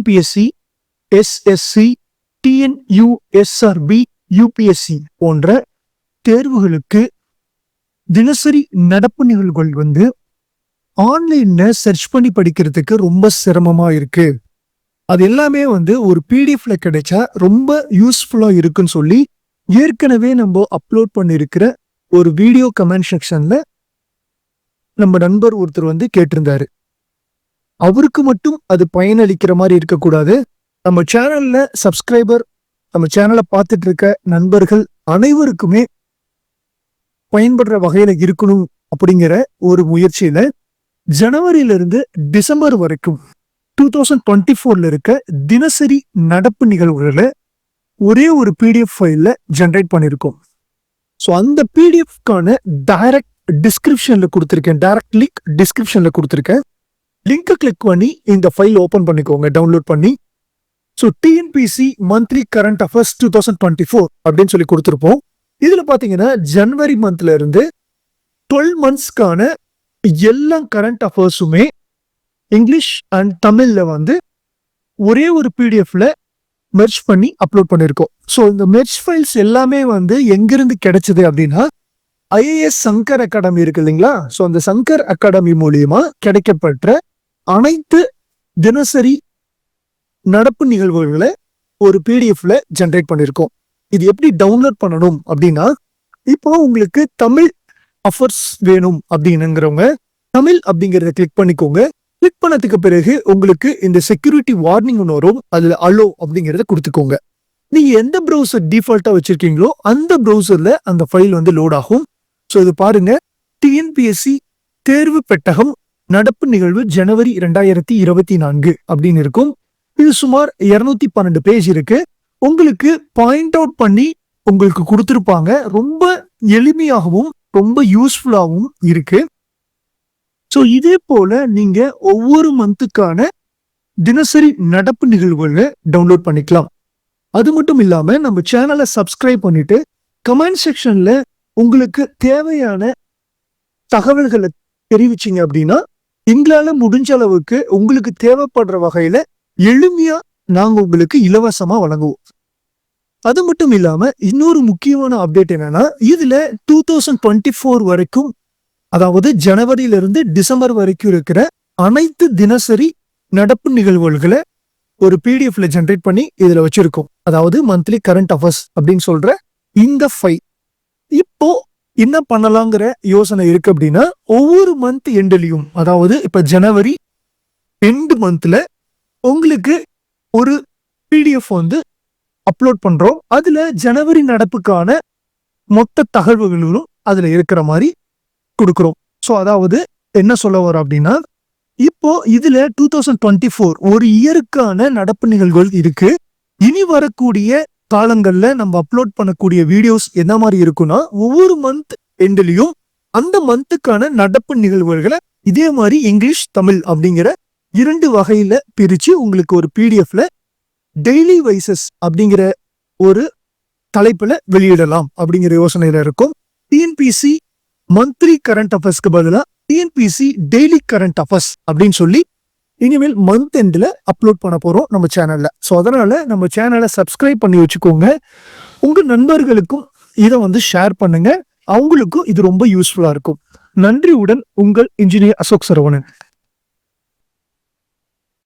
TNPSC SSC TNUSRB UPSC போன்ற தேர்வுகளுக்கு தினசரி நடப்பு நிகழ்வுகள் வந்து ஆன்லைன்ல சர்ச் பண்ணி படிக்கிறதுக்கு ரொம்ப சிரமமா இருக்கு. அது எல்லாமே வந்து ஒரு பிடிஎஃப்ல கிடைச்சா ரொம்ப யூஸ்ஃபுல்லா இருக்குன்னு சொல்லி ஏற்கனவே நம்ம அப்லோட் பண்ணியிருக்கிற ஒரு வீடியோ கமெண்ட் செக்ஷன்ல நம்ம நண்பர் ஒருத்தர் வந்து கேட்டிருந்தாரு. அவருக்கு மட்டும் அது பயனளிக்கிற மாதிரி இருக்கக்கூடாது. நம்ம சேனல்ல சப்ஸ்கிரைபர் நம்ம சேனலை பார்த்துட்டு இருக்க நண்பர்கள் அனைவருக்குமே பயன்படுற வகையில இருக்கணும் அப்படிங்கிற ஒரு முயற்சியில ஜனவரியிலிருந்து டிசம்பர் வரைக்கும் டூ தௌசண்ட் டுவெண்ட்டி ஃபோர்ல இருக்க தினசரி நடப்பு நிகழ்வுகளை ஒரே ஒரு பிடிஎஃப் ஃபைலில் ஜென்ரேட் பண்ணியிருக்கோம். ஸோ அந்த பிடிஎஃப்கான டைரக்ட் டிஸ்கிரிப்ஷன்ல கொடுத்துருக்கேன். டைரக்ட் லிங்க் டிஸ்கிரிப்ஷன்ல கொடுத்துருக்கேன். லிங்கை கிளிக் பண்ணி இந்த ஃபைல் ஓப்பன் பண்ணிக்கோங்க டவுன்லோட் பண்ணி. So TNPSC monthly current affairs two thousand twenty four அப்படின்னு சொல்லி கொடுத்துருப்போம். இதில் பார்த்தீங்கன்னா ஜனவரி மந்த்ல இருந்து டுவெல் மந்த்ஸ்க்கான எல்லா கரண்ட் அஃபேர்ஸுமே இங்கிலீஷ் அண்ட் தமிழில் வந்து ஒரே ஒரு பிடிஎஃப்ல மெர்ச் பண்ணி அப்லோட் பண்ணியிருக்கோம் ஸோ இந்த மெர்ச் ஃபைல்ஸ் எல்லாமே வந்து எங்கிருந்து கிடைச்சது அப்படின்னா ஐஏஎஸ் சங்கர் அகாடமி இருக்கு இல்லைங்களா? ஸோ அந்த சங்கர் அகாடமி மூலியமா கிடைக்கப்பட்ட அனைத்து தினசரி நடப்பு நிகழ்வுகளை ஒரு பிடிஎஃப்ல ஜென்ரேட் பண்ணியிருக்கோம். இது எப்படி டவுன்லோட் பண்ணணும் அப்படின்னா இப்போ உங்களுக்கு தமிழ் அஃபர்ஸ் வேணும் அப்படின்னுங்கிறவங்க தமிழ் அப்படிங்கிறத கிளிக் பண்ணிக்கோங்க. கிளிக் பண்ணதுக்கு பிறகு உங்களுக்கு இந்த செக்யூரிட்டி வார்னிங் ஒன்று வரும். அதுல அலோ அப்படிங்கிறத கொடுத்துக்கோங்க. நீங்க எந்த ப்ரௌசர் டிஃபால்ட்டாக வச்சிருக்கீங்களோ அந்த ப்ரௌசரில் அந்த ஃபைல் வந்து லோட் ஆகும். ஸோ இது பாருங்க டிஎன்பிஎஸ்சி தேர்வு பெட்டகம் நடப்பு நிகழ்வு ஜனவரி இரண்டாயிரத்தி இருபத்தி நான்கு அப்படின்னு இருக்கும். இது சுமார் இருநூத்தி பன்னெண்டு பேஜ் இருக்கு. உங்களுக்கு பாயிண்ட் அவுட் பண்ணி உங்களுக்கு கொடுத்துருப்பாங்க. ரொம்ப எளிமையாகவும் ரொம்ப யூஸ்ஃபுல்லாகவும் இருக்கு. ஸோ இதே போல நீங்க ஒவ்வொரு மந்த்துக்கான தினசரி நடப்பு நிகழ்வுகளை டவுன்லோட் பண்ணிக்கலாம். அது மட்டும் இல்லாம நம்ம சேனலை சப்ஸ்கிரைப் பண்ணிட்டு கமெண்ட் செக்ஷன்ல உங்களுக்கு தேவையான தகவல்களை தெரிவிச்சீங்க அப்படின்னா எங்களால முடிஞ்ச அளவுக்கு உங்களுக்கு தேவைப்படுற வகையில எளிமையா நாங்க உங்களுக்கு இலவசமா வழங்குவோம். அது மட்டும் இல்லாம இன்னொரு முக்கியமான அப்டேட் என்னன்னா இதுல டூ தௌசண்ட் டுவெண்ட்டி ஃபோர் வரைக்கும் அதாவது ஜனவரியிலிருந்து டிசம்பர் வரைக்கும் இருக்கிற அனைத்து தினசரி நடப்பு நிகழ்வுகளை ஒரு பிடிஎஃப்ல ஜென்ரேட் பண்ணி இதுல வச்சிருக்கோம். அதாவது மந்த்லி கரண்ட் அஃபேர்ஸ் அப்படின்னு சொல்ற இந்த ஃபைல் இப்போ என்ன பண்ணலாங்கிற யோசனை இருக்கு அப்படின்னா ஒவ்வொரு மந்த் எண்ட்லயும் அதாவது இப்ப ஜனவரி எண்டு மந்த்ல உங்களுக்கு ஒரு பிடிஎஃப் வந்து அப்லோட் பண்றோம். அதுல ஜனவரி நடப்புக்கான மொத்த தகவல்களும் அதுல இருக்கிற மாதிரி கொடுக்குறோம். ஸோ அதாவது என்ன சொல்ல வரோம் அப்படின்னா இப்போ இதுல டூ தௌசண்ட் டுவெண்ட்டி ஃபோர் ஒரு இயருக்கான நடப்பு நிகழ்வுகள் இருக்கு. இனி வரக்கூடிய காலங்களில் நம்ம அப்லோட் பண்ணக்கூடிய வீடியோஸ் என்ன மாதிரி இருக்குன்னா ஒவ்வொரு மந்த் எண்ட்லையும் அந்த மந்த்துக்கான நடப்பு நிகழ்வுகளை இதே மாதிரி இங்கிலீஷ் தமிழ் அப்படிங்கிற இரண்டு வகையில பிரிச்சு உங்களுக்கு ஒரு பிடிஎஃப்ல டெய்லி வைசஸ் அப்படிங்கிற ஒரு தலைப்புல வெளியிடலாம் அப்படிங்கிற யோசனையில இருக்கும். டிஎன்பிசி மந்த்லி கரண்ட் அஃபர்ஸ்க்கு பதிலாக டிஎன்பிசி டெய்லி கரண்ட் அஃபர்ஸ் அப்படின்னு சொல்லி இனிமேல் மந்த் எண்டில் அப்லோட் பண்ண போறோம் நம்ம சேனல்ல ஸோ அதனால நம்ம சேனலை சப்ஸ்கிரைப் பண்ணி வச்சுக்கோங்க. உங்க நண்பர்களுக்கும் இதை வந்து ஷேர் பண்ணுங்க. அவங்களுக்கும் இது ரொம்ப யூஸ்ஃபுல்லா இருக்கும். நன்றியுடன் உங்கள் இன்ஜினியர் அசோக் சரவணன்.